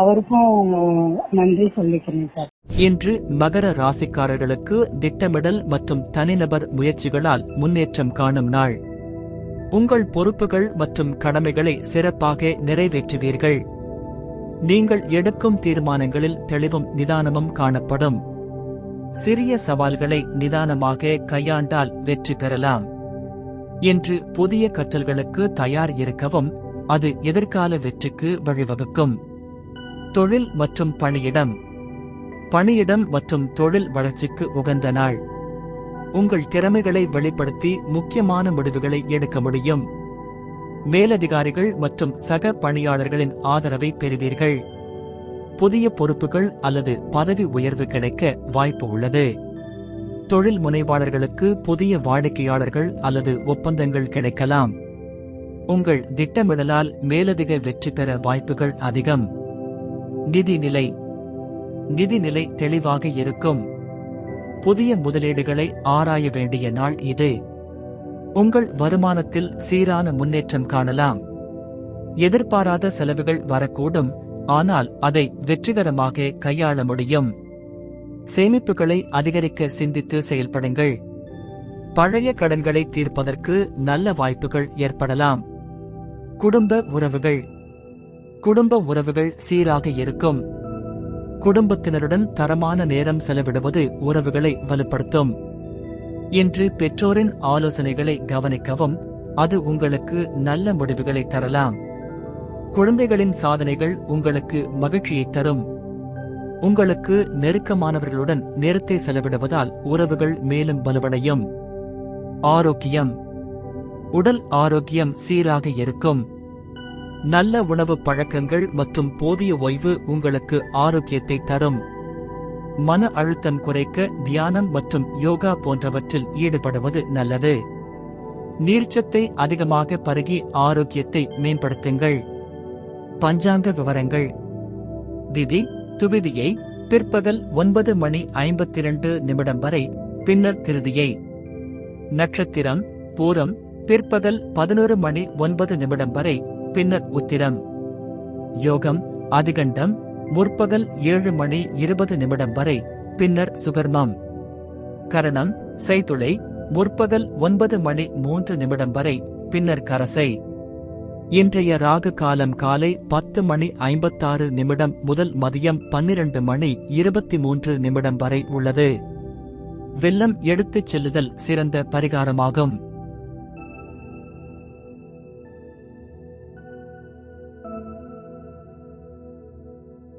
அவருக்கும் நன்றி சொல்லிக்கிறேன் சார். இன்று மகர ராசிக்காரர்களுக்கு திட்டமிடல் மற்றும் தனிநபர் முயற்சிகளால் முன்னேற்றம் காணும் நாள். உங்கள் பொறுப்புகள் மற்றும் கடமைகளை சிறப்பாக நிறைவேற்றுவீர்கள். நீங்கள் எடுக்கும் தீர்மானங்களில் தெளிவும் நிதானமும் காணப்படும். சிறிய சவால்களை நிதானமாக கையாண்டால் வெற்றி பெறலாம். இன்று புதிய கற்றல்களுக்கு தயார் இருக்கவும் அது எதிர்கால வெற்றிக்கு வழிவகுக்கும். தொழில் மற்றும் பணியிடம். பணியிடம் மற்றும் தொழில் வளர்ச்சிக்கு உகந்த நாள். உங்கள் திறமைகளை வெளிப்படுத்தி முக்கியமான முடிவுகளை எடுக்க முடியும். மேலதிகாரிகள் மற்றும் சக பணியாளர்களின் ஆதரவை பெறுவீர்கள். புதிய பொறுப்புகள் அல்லது பதவி உயர்வு கிடைக்க வாய்ப்பு உள்ளது. தொழில் முனைவாளர்களுக்கு புதிய வாடிக்கையாளர்கள் அல்லது ஒப்பந்தங்கள் கிடைக்கலாம். உங்கள் திட்டமிடலால் மேலதிக வெற்றி பெற வாய்ப்புகள் அதிகம். நிதிநிலை. நிதிநிலை தெளிவாக இருக்கும். புதிய முதலீடுகளை ஆராய வேண்டிய நாள் இது. உங்கள் வருமானத்தில் சீரான முன்னேற்றம் காணலாம். எதிர்பாராத செலவுகள் வரக்கூடும் ஆனால் அதை வெற்றிகரமாக கையாள முடியும். சேமிப்புகளை அதிகரிக்க சிந்தித்து செயல்படுங்கள். பழைய கடன்களை தீர்ப்பதற்கு நல்ல வாய்ப்புகள் ஏற்படலாம். குடும்ப உறவுகள். குடும்ப உறவுகள் சீராக இருக்கும். குடும்பத்தினருடன் தரமான நேரம் செலவிடுவது உறவுகளை வலுப்படுத்தும். இன்று பெற்றோரின் ஆலோசனைகளை கவனிக்கவும் அது உங்களுக்கு நல்ல முடிவுகளை தரலாம். குழந்தைகளின் சாதனைகள் உங்களுக்கு மகிழ்ச்சியை தரும். உங்களுக்கு நெருக்கமானவர்களுடன் நேரத்தை செலவிடுவதால் உறவுகள் மேலும் வலுவடையும். ஆரோக்கியம். உடல் ஆரோக்கியம் சீராக இருக்கும். நல்ல உணவு பழக்கங்கள் மற்றும் போதிய ஓய்வு உங்களுக்கு ஆரோக்கியத்தை தரும். மன அழுத்தம் குறைக்க தியானம் மற்றும் யோகா போன்றவற்றில் ஈடுபடுவது நல்லது. நீர்ச்சத்தை அதிகமாக பருகி ஆரோக்கியத்தை மேம்படுத்துங்கள். பஞ்சாங்க விவரங்கள். திதி துவிதியை பிற்பகல் ஒன்பது மணி ஐம்பத்தி இரண்டு நிமிடம் வரை பின்னர் திருதியை. நட்சத்திரம் பூரம் பிற்பகல் பதினோரு மணி ஒன்பது நிமிடம் வரை பின்னர் உத்திரம். யோகம் அதிகண்டம் முற்பகல் ஏழு மணி இருபது நிமிடம் வரை பின்னர் சுகர்மம். கரணம் செய்துளை முற்பகல் ஒன்பது மணி மூன்று நிமிடம் வரை பின்னர் கரசை. இன்றைய ராகு காலம் காலை பத்து மணி ஐம்பத்தாறு நிமிடம் முதல் மதியம் பன்னிரண்டு மணி இருபத்தி மூன்று நிமிடம் வரை உள்ளது. வெள்ளம் எடுத்துச் செல்லுதல் சிறந்த பரிகாரமாகும்.